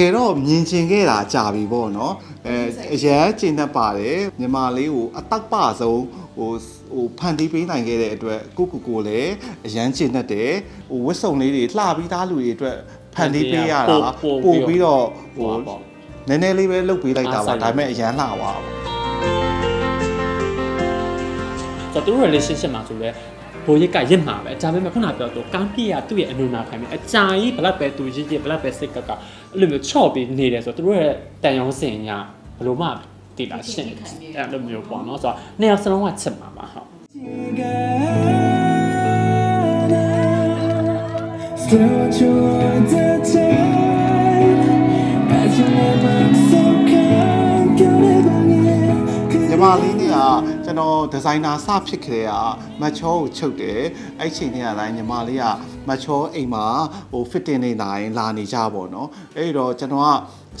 ကယ်တော့မြင်ကျင်ခဲ့တာကြာပြီပေါ့နော်အဲအရန်ကျင်တတ်ပါတယ်ညီမလေးကိုအတက်ပဆုံးဟိုဟိုဖန်တီးပေးနိုင်ခဲ့တဲ့အတွက်ကိုကိုကိုလည်းအရန်ကျင်တတ်တယ်ဟိုဝတ်စုံလေးတွေလှပြီးသားလူတွေအတွက်ဖန်တီးပေးရတာပို့ပြီးတော့ဟိုပေါ့နည်းနည်းလေးပဲလုတ်ပေးလိုက်တာအားစိုပါက်ဒါပေမဲ့အရန်လှပါပေါ့ဆိုတော့သူတို့ relationship မှာဆိုလဲ ဘိုးရစ်ကရစ်မှာပဲဒါပေမဲ့ခုနပြောတော့ကမ်းပြရသူ့ရဲ့အနုနာခံပြီးအကြာကြီးဘလက်ပဲသူရစ်ရစ်ဘလက်ပဲစိတ်ကကအဲ့လိုမျိုးချော့ပြီးနေတယ်ဆိုတော့သူတို့ရဲ့တန်ရုံးစင်ညာဘယ်လိုမှတည်တာရှင်းအဲ့လိုမျိုးပေါ့နော်ဆိုတော့နေရာစလုံးကချစ်မှာပါဟုတ် Slow toward the tide As you never so kind You'll never get ညီမလေးเนี่ย ကျွန်တော်ဒီဇိုင်နာစဖြစ်ခဲ့တာမချောကိုချုပ်တယ်အဲ့ချိန်ထဲကတိုင်းညီမလေးကမချောအိမ်မှာဟို fitting နေတိုင်းလာနေကြပေါ့နော်အဲ့တော့ကျွန်တော်က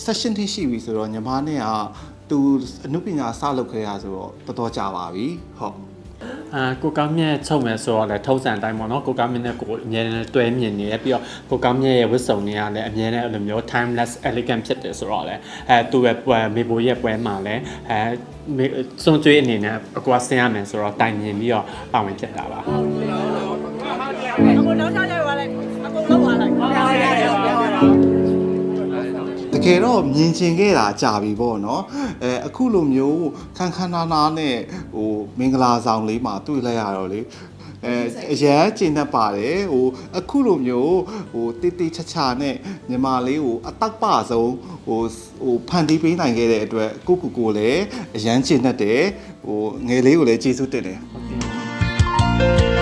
session ထိရှိပြီဆိုတော့ညီမနဲ့ကသူအမှုပညာစလုပ်ခဲ့ရဆိုတော့တော်တော်ကြာပါပြီဟုတ် အာကိုကောင်းမြတ်ချုပ်မယ်ဆိုတော့လည်းထုံးစံအတိုင်းပေါ့နော်ကိုကောင်းမြတ်နဲ့ကိုအမြဲတမ်းတွဲမြင်နေရပြီးတော့ကိုကောင်းမြတ်ရဲ့ဝတ်စုံတွေကလည်းအမြဲတမ်းအဲ့လိုမျိုး timeless elegant ဖြစ်တယ်ဆိုတော့လည်းအဲသူ့ရဲ့ပွဲမေဘိုရဲ့ပွဲမှာလည်းအဲမေစွန်ကျွေးအနေနဲ့အကွာဆင်းရမယ်ဆိုတော့တိုင်မြင်ပြီးတော့ပါဝင်ဖြစ်တာပါအကုန်လုံးထားလိုက်ပါလိုက်အကုန်လုံးပါလိုက်ဟုတ်ပါရဲ့တ ကယ်တော့မြင်ကျင်ခဲ့တာကြာပြီပေါ့နော်အဲအခုလိုမျိုးခန်းခန်းနာနာနဲ့ဟိုမင်္ဂလာဆောင်လေးမှာတွေ့လိုက်ရတော့လေအဲအရန်ကျင်တတ်ပါတယ်ဟိုအခုလိုမျိုးဟိုတိတိချာချာနဲ့ညီမလေးကိုအတက်ပဆုံးဟိုဟိုဖန်တီးပေးနိုင်ခဲ့တဲ့အတွက်ကိုကိုကိုလည်းအရန်ကျင်တတ်တယ်ဟိုငယ်လေးကိုလည်းကျေးဇူးတင်တယ်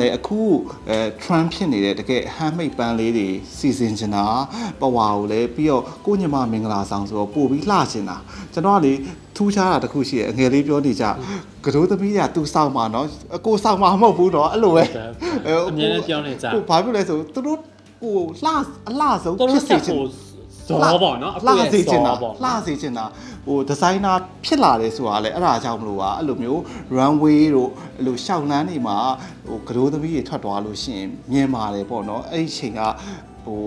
လည်းအခုအဲ trend ဖြစ်နေတဲ့တကယ် handmade ပန်းလေးတွေစီစဉ်ချင်တာပဝါကိုလည်းပြီးတော့ကိုညမမင်္ဂလာဆောင်ဆိုတော့ပို့ပြီးလှချင်တာကျွန်တော်ကလေထူးခြားတာတစ်ခုရှိရအငယ်လေးပြောနေကြကတိုးသမီးကသူစောင့်မှာနော်အကိုစောင့်မှာမဟုတ်ဘူးနော်အဲ့လိုပဲအမြဲတမ်းပြောနေကြကိုဘာဖြစ်လဲဆိုသူတို့ကိုလှအလှဆုံးတော်ဖြတော်စ်စိစေတ်ချင်ကို ဇောပေါ့နော်လှစေချင်တာပေါ့လှစေချင်တာဟိုဒီဇိုင်နာဖြစ်လာတယ်ဆိုတာလေအဲ့ဒါကြောင့်မလို့ပါအဲ့လိုမျိုး runway တို့အဲ့လိုရှောက်လန်းနေမှာဟိုကတိုးသမီးတွေထွက်သွားလို့ရှိရင်မြင်ပါတယ်ပေါ့နော်အဲ့ဒီအချိန်ကဟို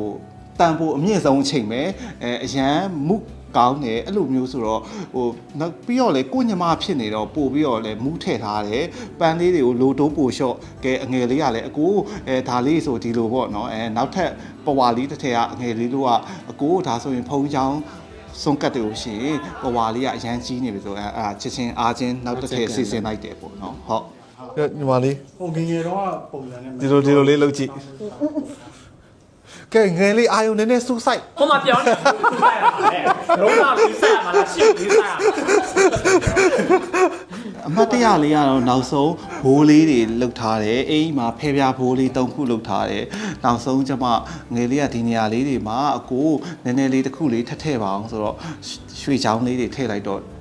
တန်ဖို့အမြင့်ဆုံးအချိန်ပဲအဲအရန်မှု ကောင်းတယ်အဲ့လိုမျိုးဆိုတော့ဟိုနောက်ပြီးတော့လေကိုညမဖြစ်နေတော့ပို့ပြီးတော့လေမူးထည့်ထားတယ်ပန်းလေးတွေကိုလိုတိုးပိုလျှော့ကဲအငယ်လေးကလည်းအကိုအဲဒါလေးဆိုဒီလိုပေါ့နော်အဲနောက်ထပ်ပဝါလေးတစ်ထည်ကအငယ်လေးတို့ကအကိုဒါဆိုရင်ဖုံးချောင်းစွန်ကတ်တယ်လို့ရှိရင်ပဝါလေးကအရန်ကြီးနေပြီဆိုအဲအာချစ်ချင်းအားချင်းနောက်တစ်ထည်စီစဉ်လိုက်တယ်ပေါ့နော်ဟုတ်ကဲညီမလေးဟိုငယ်ငယ်တော့ပုံစံနဲ့ဒီလိုဒီလိုလေးလုပ်ကြည့် ကဲငယ်လေးအာယုံနည်းနည်းစူးစိုက်ဟိုမှာပြောနေတယ်ဆိုင်ရမှာလေလုံးဝပြီးဆိုင်ရမှာလားရှင်းပြီးဆိုင်ရမှာအမှတ်တရလေးကတော့နောက်ဆုံးဘိုးလေးတွေလှုပ်ထားတယ်အိမ်မှာဖဲပြားဘိုးလေး၃ခုလှုပ်ထားတယ်နောက်ဆုံးကျမငယ်လေးကဒီနေရာလေးတွေမှာအကိုနည်းနည်းလေးတစ်ခုလေးထပ်ထည့်ပါအောင်ဆိုတော့ရွှေချောင်းလေးတွေထည့်လိုက်တော့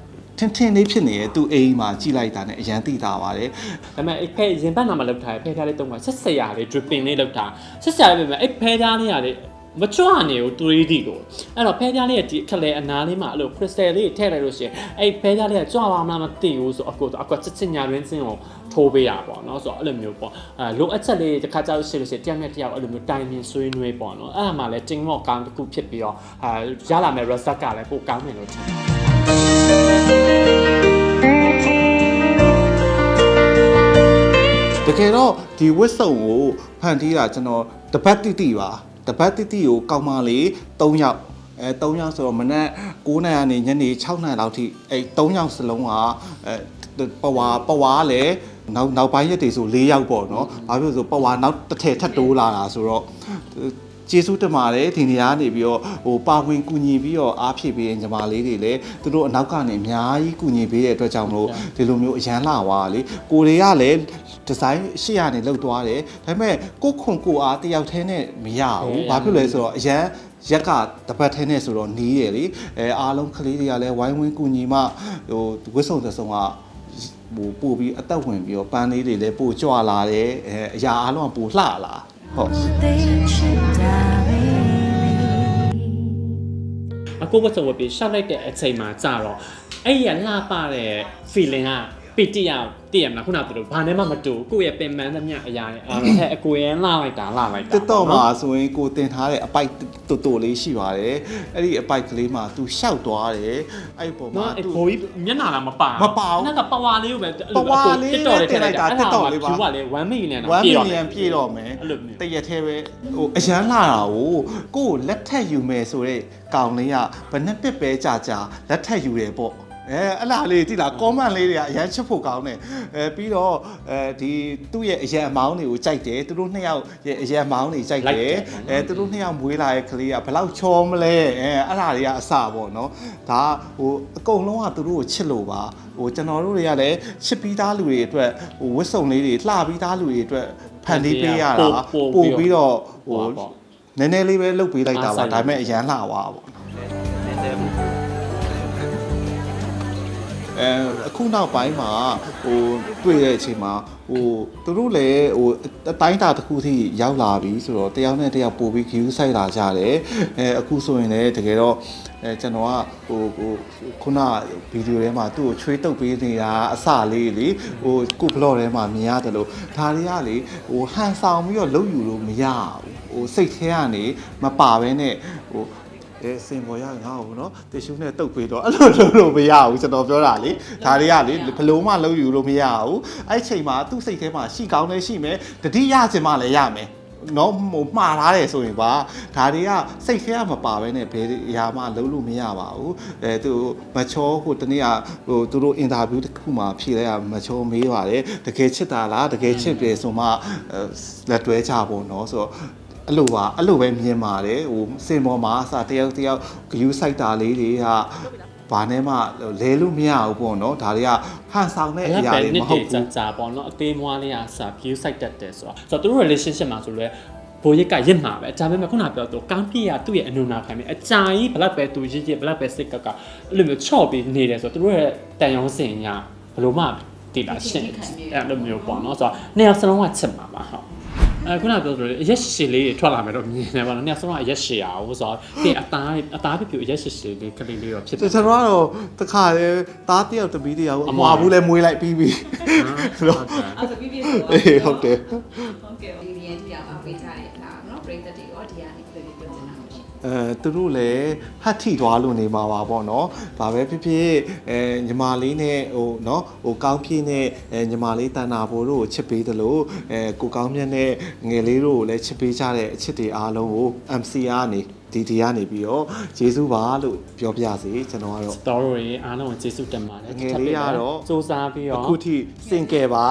ထင်ထင်လေးဖြစ်နေရဲ့သူ့အိမ်မှာကြည်လိုက်တာနဲ့အရန်သိတာပါတယ်။ဒါပေမဲ့အဲ့ဖဲရင်ဘတ်နာမှာလောက်ထားတယ်ဖဲထားလေးတုံးမှာဆက်ဆရာလေး dripping လေးလောက်ထားဆက်ဆရာလေးပဲအဲ့ဖဲထားလေးရတယ်မချွာနေဘူး 3D ကိုအဲ့တော့ဖဲကြားလေးကဒီအခက်လေအနားလေးမှာအဲ့လို crystal လေးထည့်လိုက်လို့ရှိရင်အဲ့ဖဲကြားလေးကကြွားပါမလားမသိဘူးဆိုအကူအကူချစ်ချင်ညာရင်းစင်းကိုထိုးပေးတာပေါ့နော်ဆိုတော့အဲ့လိုမျိုးပေါ့အဲလိုအပ်ချက်လေးတစ်ခါကြောက်ရှိလို့ရှိရင်တရားနဲ့တရားအဲ့လိုမျိုးတိုင်ပင်ဆွေးနွေးပေါ့နော်အဲ့ဒါမှလည်း teamwork ကောင်းတစ်ခုဖြစ်ပြီးတော့အာရလာမယ့် result ကလည်းပိုကောင်းမယ်လို့ထင်တယ် တကယ်တော့ဒီဝစ်စုံကိုဖန်တီးတာကျွန်တော်တပတ်တိတိပါတပတ်တိတိကိုကောင်းမလေး3ယောက်အဲ3ယောက်ဆိုတော့မနက်9နာရီကနေညနေ6နာရီလောက်ထိအဲ3ယောက်စလုံးကအဲပဝါပဝါလည်းနောက်နောက်ပိုင်းရက်တွေဆို4ယောက်ပေါ့နော်။ဘာဖြစ်လို့ဆိုပဝါနောက်တစ်ထည်ထပ်တိုးလာတာဆိုတော့ ကျေးဇူးတင်ပါတယ်ဒီနေရာကနေပြီးတော့ဟိုပါဝင်ကူညီပြီးတော့အားဖြည့်ပေးရင်ညီမလေးတွေလည်းသူတို့အနောက်ကနေအများကြီးကူညီပေးတဲ့အတွက်ကြောင့်မလို့ဒီလိုမျိုးအရန်လာသွားလေကိုတွေကလည်းဒီဇိုင်းရှေ့ကနေလောက်သွားတယ်ဒါပေမဲ့ကိုခွန်ကိုအားတယောက်တည်းနဲ့မရဘူးဘာဖြစ်လဲဆိုတော့အရန်ရက်ကတပတ်ထဲနဲ့ဆိုတော့နီးရလေအဲအားလုံးကလေးတွေကလည်းဝိုင်းဝန်းကူညီမှဟိုဝစ်စုံသစုံကဟိုပို့ပြီးအသက်ဝင်ပြီးတော့ပန်းလေးတွေလည်းပို့ကြွလာတယ်အဲအရာအားလုံးကပို့လှလာ ဟုတ် they should die အကိုဝတ်စဝတ်ပြီးရှောက်လိုက်တဲ့အချိန်မှာကြာတော့အဲ့ရလှပတဲ့ feeling က ပီတီယာတည်ရမလားခုနကပြောလို့ဘာနဲ့မှမတူကိုယ့်ရဲ့ပင်ပန်းသမျှအရာနဲ့အားလုံးဟဲ့အကိုရဲလှလိုက်တာလှလိုက်တာတစ်တော့မှာဆိုရင်ကိုတင်ထားတဲ့အပိုက်တူတူလေးရှိပါတယ်အဲ့ဒီအပိုက်ကလေးမှာ तू ရှောက်သွားတယ်အဲ့ဒီပုံမှာနော်အ तू ကိုကြီးမျက်နှာလာမပါမပါဘူးနက်ကပဝါလေးကိုပဲပဝါလေးနဲ့ထည့်လိုက်တာ TikTok လေးပါဖြူကလေ1 million 1တော့ပြည့်တော့ million ပြည့်တော့မယ်အဲ့လိုမျိုးတရက်သေးပဲဟိုအရန်လာတာကိုကိုကိုလက်ထက်ယူမယ်ဆိုတော့ကောင်လေးကဘယ်နှစ်ပစ်ပဲကြာကြာလက်ထက်ယူတယ်ပေါ့ အဲအဲ့လားလေးတိလား comment လေးတွေကအရန်ချစ်ဖို့ကောင်းတယ်အဲပြီးတော့အဲဒီသူ့ရဲ့အရန်အမောင်းတွေကိုကြိုက်တယ်သူတို့နှစ်ယောက်ရဲ့အရန်အမောင်းတွေကြိုက်တယ်အဲသူတို့နှစ်ယောက်မွေးလာတဲ့ကလေးကဘယ်လောက်ချောမလဲအဲအဲ့လားတွေကအစပေါ့နော်ဒါဟိုအကုန်လုံးကသူတို့ကိုချစ်လို့ပါဟိုကျွန်တော်တို့တွေကလည်းချစ်ပြီးသားလူတွေအတွက်ဟိုဝတ်စုံလေးတွေလှပြီးသားလူတွေအတွက်ဖန်တီးပေးရတာပို့ပြီးတော့ဟိုနည်းနည်းလေးပဲလုတ်ပေးလိုက်တာပါဒါပေမဲ့အရန်လှသွားပါပေါ့ အဲအခုနောက်ပိုင်းမှာဟိုတွေ့တဲ့အချိန်မှာဟိုသူတို့လည်းဟိုအတိုင်းတာတစ်ခုထိရောက်လာပြီဆိုတော့တယောက်နဲ့တယောက်ပို့ပြီး view ဆိုင်လာကြတယ်အဲအခုဆိုရင်လည်းတကယ်တော့အဲကျွန်တော်ကဟိုဟိုခုနဗီဒီယိုထဲမှာသူ့ကိုချွေးတုပ်ပေးနေတာအစလေးလေဟိုကို blog ထဲမှာမြင်ရတယ်လို့ဒါတွေကလေဟိုဟန်ဆောင်ပြီးတော့လုတ်ယူလို့မရဘူးဟိုစိတ်ထဲကနေမပါဘဲနဲ့ဟို အဲစင်ပေါ်ရငါ့ကိုနော်တ िश ူးနဲ့တုတ်ပေးတော့အဲ့လိုလုပ်လို့မရဘူးကျွန်တော်ပြောတာလေဒါတွေကလေဘလို့မှလုံးယူလို့မရဘူးအဲ့ချိန်မှာသူ့စိတ်ထဲမှာရှိကောင်းလဲရှိမယ်တတိယချင်မှလည်းရမယ်နော်ဟိုမှားထားတယ်ဆိုရင်ပါဒါတွေကစိတ်ထဲကမပါဘဲနဲ့ဘယ်အရာမှလုံးလို့မရပါဘူးအဲသူမချောဟိုတနေ့ကဟိုသူတို့အင်တာဗျူးတစ်ခုမှာဖြေလိုက်ရမချောမေးပါတယ်တကယ်ချစ်တာလားတကယ်ချစ်တယ်ဆိုမှအဲလက်တွဲကြဖို့နော်ဆိုတော့ အဲ့လိုပါအဲ့လိုပဲမြင်ပါတယ်ဟိုစင်ပေါ်မှာအစားတယောက်တယောက်ဂယူးဆိုင်တာလေးတွေကဘာနဲ့မှလဲလို့မရဘူးပေါ့နော်ဒါတွေကဟန်ဆောင်တဲ့အရာတွေမဟုတ်ကြာဘူးကြာပေါ့နော်အသေးမွားလေးအစား view site တက်တယ်ဆိုတော့ဆိုတော့သူတို့ relationship မှာဆိုလဲဘိုးရက်ကရစ်မှာပဲဒါပေမဲ့ခုနပြောတော့ကောင်းပြည့်ရသူ့ရဲ့အနုနာခံပြီးအကြာကြီးဘလောက်ပဲသူရစ်ရစ်ဘလောက်ပဲစိတ်ကကအဲ့လိုမျိုးချော့ပြီးနေတယ်ဆိုတော့သူတို့ရဲ့တန်ရုံးစင်ညာဘလို့မှတည်တာရှင်းအဲ့လိုမျိုးပေါ့နော်ဆိုတော့နှစ်ယောက်စလုံးကချစ်မှာပါဟုတ် အဲခုနပြောသလိုအရက်ရှည်လေးတွေထွက်လာမယ်တော့မြင်နေပါတော့နှစ်ယောက်စလုံးကအရက်ရှည်အောင်ဆိုတော့ပြင်အသားအသားပြပြအရက်ရှည်ရှည်လေးကလေးလေးတော့ဖြစ်တယ်ကျွန်တော်ကတော့တခါလေသားတယောက်တပီးတယောက်အမွာဘူးလဲမွေးလိုက်ပြီးပြီဟုတ်တယ်အဲ့ဒါပြပြဆို အေးဟုတ်တယ် ဟုတ်ကဲ့ဒီရန်ဒီအောင်ပေးကြရတာเนาะပရိသတ်တွေရောဒီကနေပြပြပြောနေတာမရှိ အဲသူတို့လည်းဟတ်ထိသွားလို့နေမှာပါပေါ့နော်။ဒါပဲဖြစ်ဖြစ်အဲညီမလေးနဲ့ဟိုနော်ဟိုကောင်းပြင်းနဲ့အဲညီမလေးတန်နာဘိုးတို့ကိုချစ်ပေးသလိုအဲကိုကောင်းမြတ်နဲ့ငယ်လေးတို့ကိုလည်းချစ်ပေးကြတဲ့အချစ်တွေအားလုံးကို MC ကနေဒီဒီကနေပြီးတော့ဂျေစုပါလို့ပြောပြစီကျွန်တော်ကတော့ story အားလုံးကိုကျေးဇူးတင်ပါတယ် ငယ်လေးကတော့ စူးစမ်းပြီးတော့ အခုထိစင်ကယ်ပါ